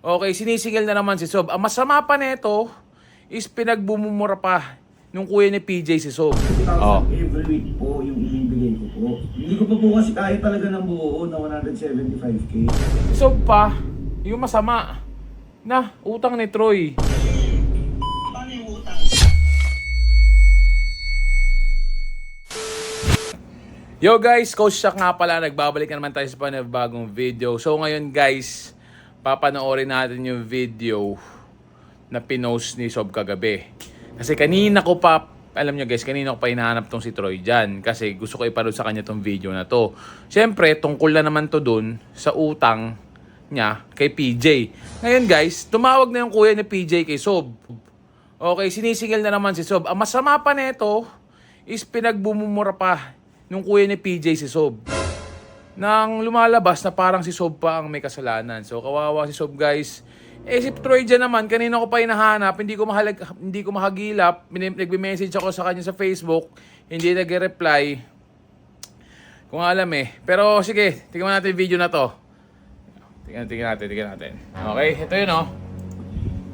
Okay, sinisingil na naman si Sob. Ang masama pa nito is pinagbumumura pa nung kuya ni PJ si Sob. 2,000 Oh. every week po yung ibibigay ko po. Hindi ko pa po kasi kaya talaga ng buo na 175k. Si Sob pa, yung masama na utang ni Troy. Paano yung utang? Yo guys, Coach Shaq nga pala, nagbabalik na naman tayo sa panibagong video. So ngayon guys, papanoorin natin yung video na pinost ni Sob kagabi. Kasi kanina ko pa, alam nyo guys, kanina ko pa hinahanap tong si Troy dyan. Kasi gusto ko iparod sa kanya tong video na to. Siyempre, tungkol na naman to dun sa utang niya kay PJ. Ngayon guys, tumawag na yung kuya ni PJ kay Sob. Okay, sinisingil na naman si Sob. Ang masama pa nito is pinagbumumura pa nung kuya ni PJ si Sob. Nang lumalabas na parang si Sob pa ang may kasalanan. So kawawa si Sob guys. Eh si Troy dyan naman, kanina ko pa hinahanap, hindi ko mahalag, hindi ko mahagilap. Nagbe-message ako sa kanya sa Facebook, hindi nagre-reply. Kung alam eh. Pero sige, tingnan natin video na to. Tingnan, tingnan natin, tingnan natin. Okay, ito yun oh.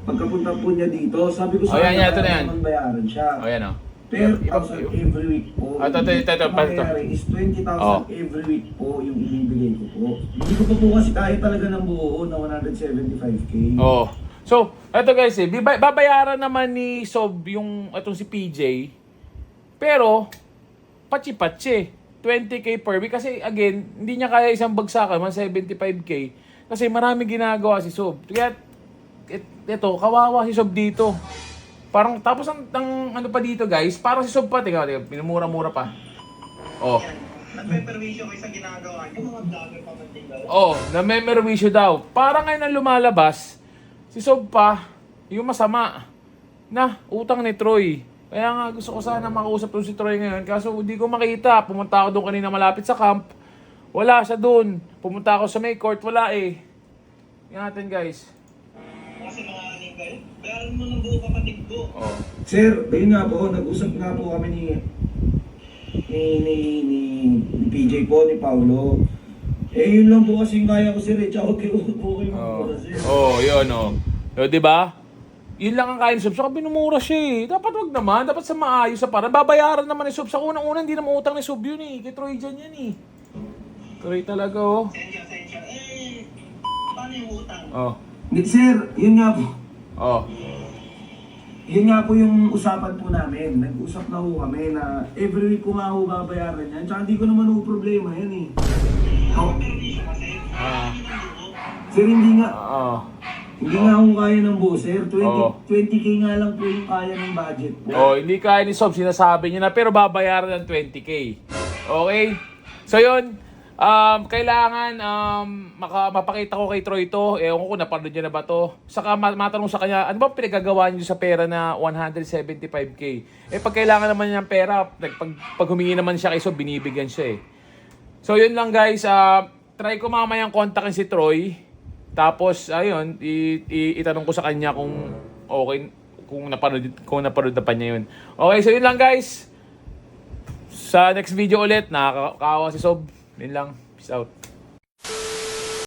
Pagkapunta po niya dito, sabi ko Oh, sa yan, ito na yan. bayaran siya. O yan oh. 10,000 Iba- every week po. Ah, ito, ito, ito, ito, is 20,000 Oh. every week po yung ibibigay ko po. Hindi ko pa po kasi kaya talaga ng buo na 175k. Oh. So, eto guys eh, biba- babayaran naman ni Sob yung itong si PJ. Pero, patsi-patsi. 20k per week. Kasi again, hindi niya kaya isang bagsakan, man 75k. Kasi marami ginagawa si Sob. Kaya, et, eto, kawawa si Sob dito. Parang, tapos ang, ang ano pa dito guys, parang si Sob pa, tingnan, tingnan, pinumura-mura pa. Oh. Nagpe-permission kayo sa ginagawa niyo, mga vlogger pa man din Oh, na-memory daw. Para ngayon ang lumalabas, si Sob pa, yung masama na utang ni Troy. Kaya nga gusto ko sana makausap doon si Troy ngayon. Kaso hindi ko makita. Pumunta ako doon kanina malapit sa camp. Wala siya doon. Pumunta ako sa may court. Wala eh. Yan natin guys. Kayo, bayaran mo ng buo kapatid ko. Oh. Sir, ayun nga po, nag-usap nga po kami ni ni, ni, ni, ni PJ po, ni Paulo. Eh, yun lang po kasi yung kaya ko sir, eh. Tsaka okay, okay Oh, mo sir. oh yun oh. O, di ba? Yun lang ang kain ni Sob. Saka binumura siya eh. Dapat wag naman. Dapat sa maayos sa para. Babayaran naman ni Sob. Sa unang-unang hindi naman utang ni Sob yun eh. Kay Troy dyan yan eh. Troy talaga oh. Sensya, sensya. Eh, paano yung utang? Oh. Sir, yun nga po. Oh. Yun nga po yung usapan po namin. Nag-usap na ho kami na every week ko nga ho babayaran yan. Tsaka hindi ko naman ho problema yan eh. Oh, Ah. sir, hindi nga, Oh. hindi nga ho kaya ng buo, sir. 20, Oo. 20k nga lang po yung kaya ng budget po. Oh, hindi kaya ni Sob sinasabi niya na pero babayaran ng 20k. Okay? So yun, um, kailangan um, maka, mapakita ko kay Troy to. Ewan ko kung napanood niya na ba to. Saka ma- matanong sa kanya, ano ba pinagagawa niyo sa pera na 175k? Eh pag kailangan naman niya ng pera, pag, pag humingi naman siya kay Sob, binibigyan siya eh. So yun lang guys, ah, try ko mamayang kontakin si Troy. Tapos ayun, i- i- itanong ko sa kanya kung okay kung napanood kung napanood na pa niya yun. Okay, so yun lang guys. Sa next video ulit, nakakaawa si Sob. Yun lang. Peace out.